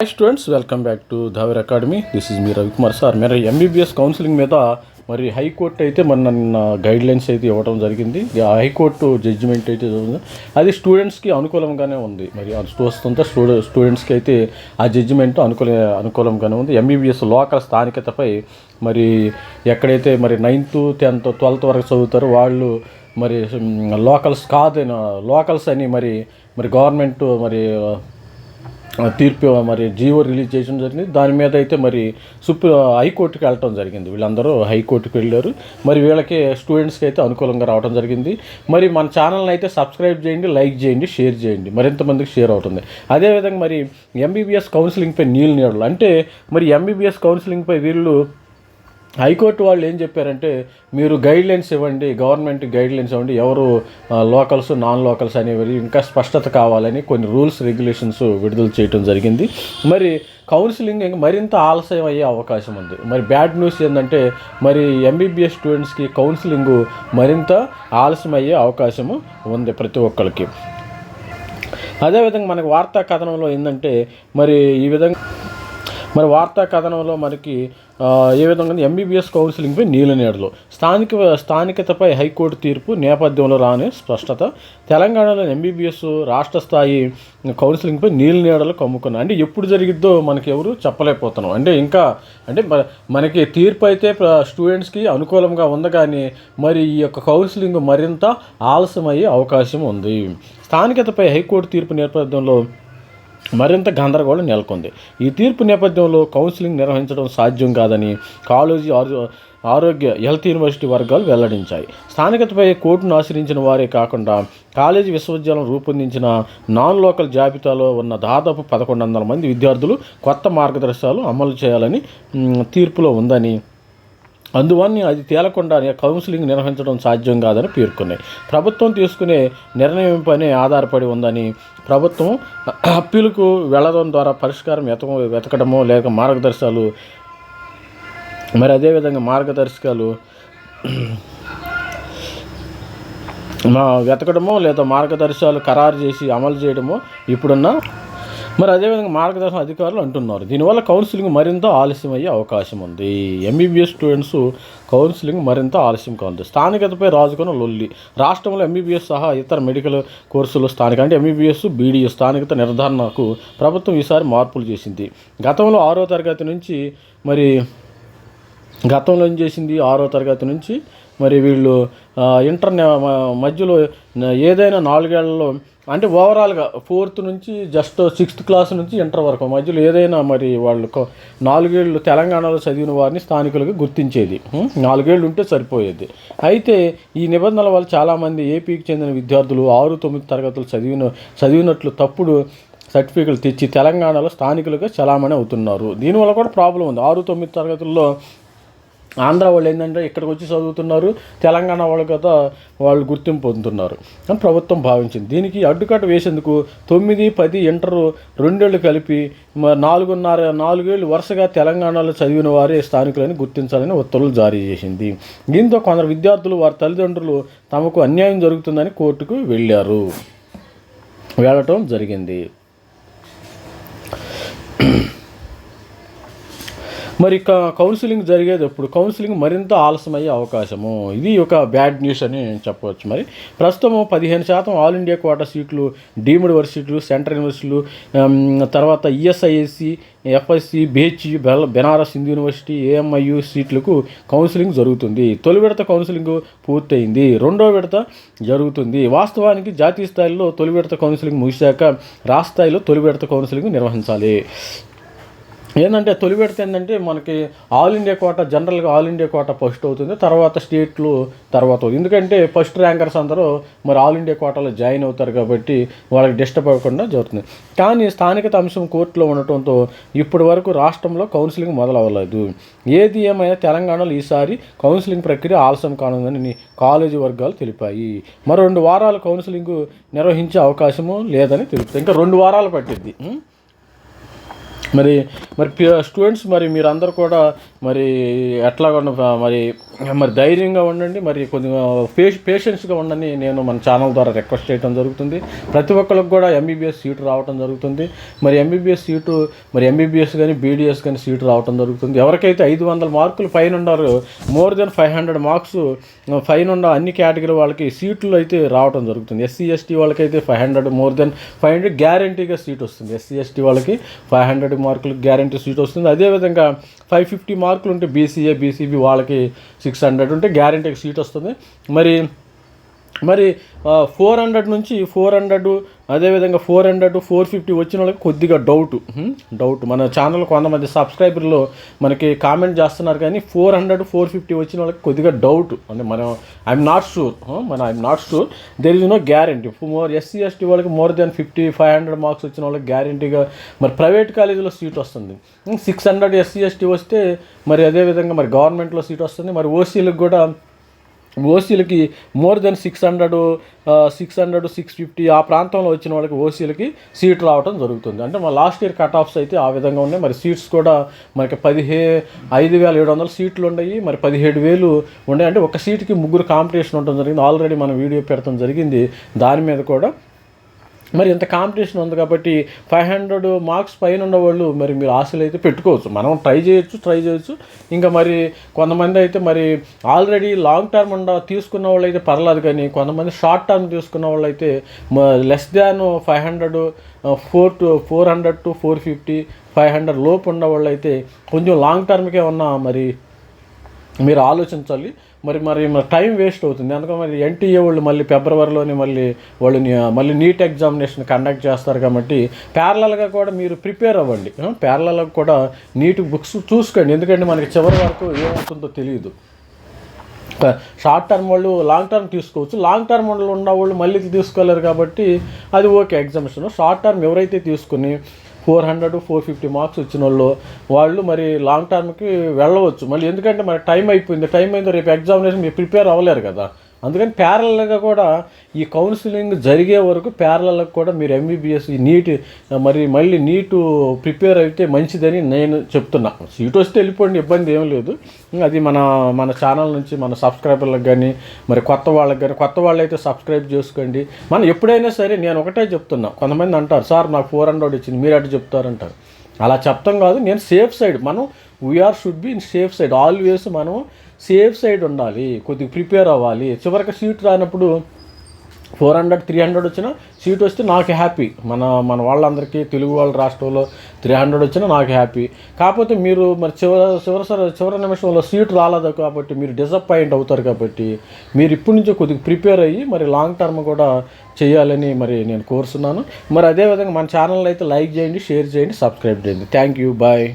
Hi students welcome back to Dhavar academy this is me Ravikumar sir మరి MBBS counselling మీద మరి high court అయితే మరి నన్ను గైడ్ లైన్స్ అయితే ఇవ్వడం జరిగింది. హైకోర్టు జడ్జిమెంట్ అయితే అది స్టూడెంట్స్కి అనుకూలంగానే ఉంది. మరి ఆ చూస్తుంటే స్టూడె స్టూడెంట్స్కి అయితే ఆ జడ్జిమెంట్ అనుకూల అనుకూలంగానే ఉంది. ఎంబీబీఎస్ లోకల్ స్థానికతపై మరి ఎక్కడైతే మరి నైన్త్ టెన్త్ ట్వెల్త్ వరకు చదువుతారో వాళ్ళు మరి లోకల్స్ కాదు లోకల్స్ అని మరి మరి గవర్నమెంట్ మరి తీర్పు మరి జీవో రిలీజ్ చేయడం జరిగింది. దాని మీద అయితే మరి సుప్రీ హైకోర్టుకి వెళ్ళటం జరిగింది. వీళ్ళందరూ హైకోర్టుకి వెళ్ళారు. మరి వీళ్ళకి స్టూడెంట్స్కి అయితే అనుకూలంగా రావడం జరిగింది. మరి మన ఛానల్ని అయితే సబ్స్క్రైబ్ చేయండి లైక్ చేయండి షేర్ చేయండి. మరింతమందికి షేర్ అవుతుంది. అదేవిధంగా మరి ఎంబీబీఎస్ కౌన్సిలింగ్పై నీళ్ళు నీడలు. అంటే మరి ఎంబీబీఎస్ కౌన్సిలింగ్పై వీళ్ళు హైకోర్టు వాళ్ళు ఏం చెప్పారంటే మీరు గైడ్ లైన్స్ ఇవ్వండి గవర్నమెంట్ గైడ్ లైన్స్ ఇవ్వండి ఎవరు లోకల్స్ నాన్ లోకల్స్ అనేవి ఇంకా స్పష్టత కావాలని కొన్ని రూల్స్ రెగ్యులేషన్స్ విడుదల చేయడం జరిగింది. మరి కౌన్సిలింగ్ ఇంకా మరింత ఆలస్యం అయ్యే అవకాశం ఉంది. మరి బ్యాడ్ న్యూస్ ఏంటంటే మరి ఎంబీబీఎస్ స్టూడెంట్స్కి కౌన్సిలింగ్ మరింత ఆలస్యం అయ్యే అవకాశము ఉంది ప్రతి ఒక్కరికి అదేవిధంగా మనకు వార్తా కథనంలో ఏంటంటే మరి ఈ విధంగా మరి వార్తా కథనంలో మనకి ఏ విధంగా ఎంబీబీఎస్ కౌన్సిలింగ్పై నీళ్ళ నీడలు. స్థానిక స్థానికతపై హైకోర్టు తీర్పు నేపథ్యంలో రాని స్పష్టత. తెలంగాణలో ఎంబీబీఎస్ రాష్ట్ర స్థాయి కౌన్సిలింగ్పై నీళ్ళ నీడలు కమ్ముకున్నాయి. అంటే ఎప్పుడు జరిగిద్దో మనకి ఎవరు చెప్పలేకపోతున్నాం. అంటే ఇంకా అంటే మ- మనకి తీర్పు అయితే స్టూడెంట్స్కి అనుకూలంగా ఉంది కానీ మరి ఈ యొక్క కౌన్సిలింగ్ మరింత ఆలస్యమయ్యే అవకాశం ఉంది. స్థానికతపై హైకోర్టు తీర్పు నేపథ్యంలో మరింత గందరగోళం నెలకొంది. ఈ తీర్పు నేపథ్యంలో కౌన్సిలింగ్ నిర్వహించడం సాధ్యం కాదని కాలేజీ ఆరోగ్య హెల్త్ యూనివర్సిటీ వర్గాలు వెల్లడించాయి. స్థానికతపై కోర్టును ఆశ్రయించిన వారే కాకుండా కాలేజీ విశ్వవిద్యాలయం రూపొందించిన నాన్ లోకల్ జాబితాలో ఉన్న దాదాపు పదకొండు వందల మంది విద్యార్థులు కొత్త మార్గదర్శకాలు అమలు చేయాలని తీర్పులో ఉందని అందువల్ల అది తేలకుండా కౌన్సిలింగ్ నిర్వహించడం సాధ్యం కాదని పేర్కొన్నాయి. ప్రభుత్వం తీసుకునే నిర్ణయంపైనే ఆధారపడి ఉందని ప్రభుత్వం అప్పీలకు వెళ్ళడం ద్వారా పరిష్కారం వెతక వెతకడమో లేక మార్గదర్శకాలు మరి అదేవిధంగా మార్గదర్శకాలు వెతకడమో లేదా మార్గదర్శకాలు ఖరారు చేసి అమలు చేయడమో ఇప్పుడున్న మరి అదేవిధంగా మార్గదర్శన అధికారులు అంటున్నారు. దీనివల్ల కౌన్సిలింగ్ మరింత ఆలస్యం అయ్యే అవకాశం ఉంది. ఎంబీబీఎస్ స్టూడెంట్స్ కౌన్సిలింగ్ మరింత ఆలస్యం కాదు స్థానికతపై రాజుకున్న లొల్లి. రాష్ట్రంలో ఎంబీబీఎస్ సహా ఇతర మెడికల్ కోర్సులు స్థానిక అంటే ఎంబీబీఎస్ బీడీఎస్ స్థానికత నిర్ధారణకు ప్రభుత్వం ఈసారి మార్పులు చేసింది. గతంలో ఆరో తరగతి నుంచి మరి గతంలో ఏం చేసింది? ఆరో తరగతి నుంచి మరి వీళ్ళు ఇంటర్ మధ్యలో ఏదైనా నాలుగేళ్ళలో అంటే ఓవరాల్గా ఫోర్త్ నుంచి జస్ట్ సిక్స్త్ క్లాస్ నుంచి ఇంటర్ వరకు మధ్యలో ఏదైనా మరి వాళ్ళు నాలుగేళ్ళు తెలంగాణలో చదివిన వారిని స్థానికులుగా గుర్తించేది. నాలుగేళ్ళు ఉంటే సరిపోయేది. అయితే ఈ నిబంధనల వల్ల చాలామంది ఏపీకి చెందిన విద్యార్థులు ఆరు తొమ్మిది తరగతులు చదివిన చదివినట్లు తప్పుడు సర్టిఫికెట్లు తెచ్చి తెలంగాణలో స్థానికులుగా చలామణి అవుతున్నారు. దీనివల్ల కూడా ప్రాబ్లం ఉంది. ఆరు తొమ్మిది తరగతుల్లో ఆంధ్ర వాళ్ళు ఏంటంటే ఇక్కడికి వచ్చి చదువుతున్నారు తెలంగాణ వాళ్ళు కదా వాళ్ళు గుర్తింపు పొందుతున్నారు అని ప్రభుత్వం భావించింది. దీనికి అడ్డుకట్ట వేసేందుకు తొమ్మిది పది ఇంటర్ రెండేళ్ళు కలిపి మ- నాలుగున్నర నాలుగేళ్ళు వరుసగా తెలంగాణలో చదివిన వారే స్థానికులని గుర్తించాలని ఉత్తర్వులు జారీ చేసింది. దీంతో కొందరు విద్యార్థులు వారి తల్లిదండ్రులు తమకు అన్యాయం జరుగుతుందని కోర్టుకు వెళ్ళారు. వెళ్ళటం జరిగింది. మరి ఇక కౌన్సిలింగ్ జరిగేది ఎప్పుడు? కౌన్సిలింగ్ మరింత ఆలస్యమయ్యే అవకాశము. ఇది ఒక బ్యాడ్ న్యూస్ అని చెప్పవచ్చు మరి. ప్రస్తుతం పదిహేను శాతం ఆల్ ఇండియా కోటా సీట్లు డీమ్డ్ యూనివర్సిటీలు సెంట్రల్ యూనివర్సిటీలు తర్వాత ఈఎస్ఐఎస్సి ఎఫ్ఎస్సి బేహెచ్యు బెల్ బెనారస్ హిందూ యూనివర్సిటీ ఏఎంఐయు సీట్లకు కౌన్సిలింగ్ జరుగుతుంది. తొలి విడత కౌన్సిలింగ్ పూర్తయింది. రెండో విడత జరుగుతుంది. వాస్తవానికి జాతీయ స్థాయిలో తొలి విడత కౌన్సిలింగ్ ముగిశాక రాష్ట్ర స్థాయిలో తొలి విడత కౌన్సిలింగ్ నిర్వహించాలి. ఏంటంటే తొలి విడత ఏంటంటే మనకి ఆల్ ఇండియా కోట జనరల్గా ఆల్ ఇండియా కోట ఫస్ట్ అవుతుంది. తర్వాత స్టేట్లు తర్వాత అవుతుంది. ఎందుకంటే ఫస్ట్ ర్యాంకర్స్ అందరూ మరి ఆల్ ఇండియా కోటలో జాయిన్ అవుతారు కాబట్టి వాళ్ళకి డిస్టర్బ్ అవ్వకుండా జరుగుతుంది. కానీ స్థానికత అంశం కోర్టులో ఉండటంతో ఇప్పటి వరకు రాష్ట్రంలో కౌన్సిలింగ్ మొదలవ్వలేదు. ఏది ఏమైనా తెలంగాణలో ఈసారి కౌన్సిలింగ్ ప్రక్రియ ఆలస్యం కానుందని కాలేజీ వర్గాలు తెలిపాయి. మరో రెండు వారాలు కౌన్సిలింగ్ నిర్వహించే అవకాశము లేదని తెలుపుతాయి ఇంకా రెండు వారాలు పట్టింది మరి మరి స్టూడెంట్స్ మరి మీరందరూ కూడా మరి ఎట్లాగా ఉన్న- మరి మరి ధైర్యంగా ఉండండి మరి కొద్దిగా పేష పేషెన్స్గా ఉండని నేను మన ఛానల్ ద్వారా రిక్వెస్ట్ చేయడం జరుగుతుంది. ప్రతి ఒక్కరికి కూడా ఎంబీబీఎస్ సీటు రావడం జరుగుతుంది. మరి ఎంబీబీఎస్ సీటు మరి ఎంబీబీఎస్ కానీ బీడీఎస్ కానీ సీటు రావడం జరుగుతుంది. ఎవరికైతే ఐదు వందల మార్కులు పైన ఉన్నారు more than five hundred marks పైన ఉన్న అన్ని కేటగిరీ వాళ్ళకి సీట్లు అయితే రావడం జరుగుతుంది. ఎస్సీ ఎస్టీ వాళ్ళకైతే five hundred more than five hundred గ్యారంటీగా సీట్ వస్తుంది. ఎస్సీ ఎస్టీ వాళ్ళకి ఫైవ్ హండ్రెడ్ మార్కులకు గ్యారంటీ సీట్ వస్తుంది. అదేవిధంగా ఫైవ్ ఫిఫ్టీ మార్కులు ఉంటే బీసీఏ బీసీబీ వాళ్ళకి సిక్స్ హండ్రెడ్ ఉంటే గ్యారంటీ సీట్ వస్తుంది. మరి మరి ఫోర్ హండ్రెడ్ నుంచి ఫోర్ హండ్రెడ్ అదేవిధంగా ఫోర్ హండ్రెడ్ ఫోర్ ఫిఫ్టీ వచ్చిన వాళ్ళకి కొద్దిగా డౌట్ డౌట్ మన ఛానల్ కొంతమంది సబ్స్క్రైబర్లు మనకి కామెంట్ చేస్తున్నారు కానీ ఫోర్ హండ్రెడ్ ఫోర్ ఫిఫ్టీ వచ్చిన వాళ్ళకి కొద్దిగా డౌట్ అంటే మనం ఐఎమ్ నాట్ షూర్ మన I'm not sure there is no guarantee more SC ST వాళ్ళకి more than fifty five hundred marks వచ్చిన వాళ్ళకి గ్యారంటీగా మరి ప్రైవేట్ కాలేజీలో సీట్ వస్తుంది. సిక్స్ హండ్రెడ్ ఎస్సీ ఎస్టీ వస్తే మరి అదేవిధంగా మరి గవర్నమెంట్లో సీట్ వస్తుంది. మరి ఓసీలకు కూడా ఓసీలకి more than six hundred six hundred six fifty ఆ ప్రాంతంలో వచ్చిన వాళ్ళకి ఓసీలకి సీట్ రావడం జరుగుతుంది. అంటే మా లాస్ట్ ఇయర్ కట్ ఆఫ్స్ అయితే ఆ విధంగా ఉన్నాయి. మరి సీట్స్ కూడా మనకి పదిహే ఐదు వేల ఏడు వందల సీట్లు ఉన్నాయి. మరి పదిహేడు వేలు ఉన్నాయి. అంటే ఒక సీట్కి ముగ్గురు కాంపిటీషన్ ఉండటం జరిగింది. ఆల్రెడీ మనం వీడియో పెడతాం జరిగింది. దాని మీద కూడా మరి ఇంత కాంపిటీషన్ ఉంది కాబట్టి ఫైవ్ హండ్రెడ్ మార్క్స్ పైన ఉన్న వాళ్ళు మరి మీరు ఆశలు అయితే పెట్టుకోవచ్చు. మనం ట్రై చేయొచ్చు ట్రై చేయొచ్చు. ఇంకా మరి కొంతమంది అయితే మరి ఆల్రెడీ లాంగ్ టర్మ్ ఉండ తీసుకున్న వాళ్ళు అయితే పర్లేదు కానీ కొంతమంది షార్ట్ టర్మ్ తీసుకున్న వాళ్ళు అయితే less than five hundred four to four hundred to four fifty five hundred లోపు ఉన్న వాళ్ళు అయితే కొంచెం లాంగ్ టర్మ్కే ఉన్న మరి మీరు ఆలోచించాలి. మరి మరి మరి టైం వేస్ట్ అవుతుంది. అందుకని మరి ఎన్టీఏ వాళ్ళు మళ్ళీ ఫిబ్రవరిలోనే మళ్ళీ వాళ్ళు మళ్ళీ నీట్ ఎగ్జామినేషన్ కండక్ట్ చేస్తారు కాబట్టి ప్యారలల్గా కూడా మీరు ప్రిపేర్ అవ్వండి. ప్యారలల్గా కూడా నీట్ బుక్స్ చూసుకోండి. ఎందుకంటే మనకి చివరి వరకు ఏమవుతుందో తెలియదు. షార్ట్ టర్మ్ వాళ్ళు లాంగ్ టర్మ్ తీసుకోవచ్చు. లాంగ్ టర్మ్ వాళ్ళు ఉన్న వాళ్ళు మళ్ళీ తీసుకోలేరు కాబట్టి అది ఓకే ఎగ్జామినేషన్. షార్ట్ టర్మ్ ఎవరైతే తీసుకుని four hundred four fifty marks వచ్చిన వాళ్ళు వాళ్ళు మరి లాంగ్ టర్మ్కి వెళ్ళవచ్చు. మళ్ళీ ఎందుకంటే మరి టైం అయిపోయింది. టైం అయింది రేపు ఎగ్జామినేషన్ మీరు ప్రిపేర్ అవ్వలేరు కదా. అందుకని ప్యారలల్గా కూడా ఈ కౌన్సిలింగ్ జరిగే వరకు ప్యారలల్గా కూడా మీరు ఎంబీబీఎస్ ఈ నీట్ మరి మళ్ళీ నీటు ప్రిపేర్ అయితే మంచిదని నేను చెప్తున్నా. సీట్ వస్తే వెళ్ళిపోండి ఇబ్బంది ఏం లేదు. అది మన మన ఛానల్ నుంచి మన సబ్స్క్రైబర్లకు కానీ మరి కొత్త వాళ్ళకి కానీ కొత్త వాళ్ళు అయితే సబ్స్క్రైబ్ చేసుకోండి. మనం ఎప్పుడైనా సరే నేను ఒకటే చెప్తున్నా. కొంతమంది అంటారు సార్ నాకు ఫోర్ హండ్రెడ్ ఇచ్చింది మీరు అటు చెప్తారంటారు. అలా చెప్తాం కాదు నేను సేఫ్ సైడ్. మనం we are should be in safe side always మనం సేఫ్ సైడ్ ఉండాలి. కొద్దిగా ప్రిపేర్ అవ్వాలి. చివరికి సీట్ రానప్పుడు ఫోర్ హండ్రెడ్ త్రీ హండ్రెడ్ వచ్చినా సీట్ వస్తే నాకు హ్యాపీ మన మన వాళ్ళందరికీ తెలుగు వాళ్ళ రాష్ట్రంలో త్రీ హండ్రెడ్ వచ్చినా నాకు హ్యాపీ కాకపోతే మీరు మరి చివరి చివరి చివరి నిమిషంలో సీట్ రాలేదు కాబట్టి మీరు డిసప్పాయింట్ అవుతారు కాబట్టి మీరు ఇప్పటి నుంచే కొద్దిగా ప్రిపేర్ అయ్యి మరి లాంగ్ టర్మ్ కూడా చేయాలని మరి నేను కోరుతున్నాను. మరి అదేవిధంగా మన ఛానల్ అయితే లైక్ చేయండి షేర్ చేయండి సబ్స్క్రైబ్ చేయండి. Thank you bye